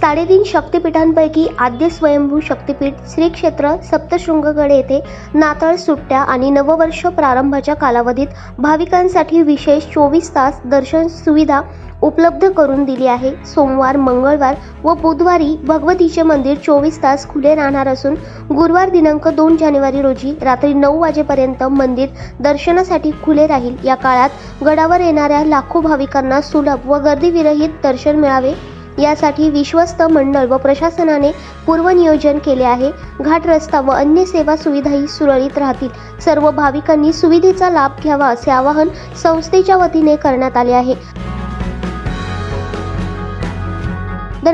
साडेतीन शक्तिपीठांपैकी आद्य स्वयंभू शक्तिपीठ श्री क्षेत्र सप्तशृंगगड येथे नाताळ सुट्ट्या आणि नववर्ष प्रारंभाच्या कालावधीत भाविकांसाठी विशेष चोवीस तास दर्शन सुविधा उपलब्ध करून दिली आहे. सोमवार मंगळवार व बुधवारी भगवतीचे मंदिर चोवीस तास खुले राहणार असून गुरुवार दिनांक दोन जानेवारी रोजी रात्री नऊ वाजेपर्यंत मंदिर दर्शनासाठी खुले राहील. या काळात गडावर येणाऱ्या लाखो भाविकांना सुलभ व गर्दीविरहित दर्शन मिळावे. यासाठी विश्वस्त मंडळ व प्रशासनाने पूर्वनियोजन केले आहे. घाट रस्ता व अन्य सेवा सुविधाही सुरळीत राहतील. सर्व भाविकांनी सुविधेचा लाभ घ्यावा असे आवाहन संस्थेच्या वतीने करण्यात आले आहे.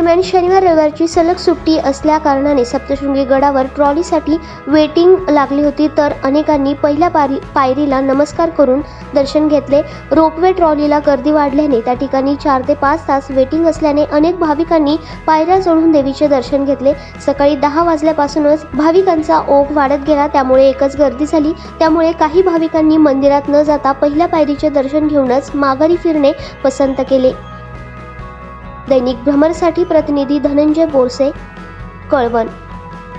दरम्यान शनिवार रविवारची सलग सुट्टी असल्या कारणाने सप्तशृंगी गडावर ट्रॉलीसाठी वेटिंग लागली होती. तर अनेकांनी पहिल्या पारी पायरीला नमस्कार करून दर्शन घेतले. रोपवे ट्रॉलीला गर्दी वाढल्याने त्या ठिकाणी चार ते पाच तास वेटिंग असल्याने अनेक भाविकांनी पायऱ्या चढून देवीचे दर्शन घेतले. सकाळी दहा वाजल्यापासूनच भाविकांचा ओघ वाढत गेला. त्यामुळे एकच गर्दी झाली. त्यामुळे काही भाविकांनी मंदिरात न जाता पहिल्या पायरीचे दर्शन घेऊनच माघारी फिरणे पसंत केले. दैनिक भ्रमरसाठी प्रतिनिधी धनंजय बोरसे कळवण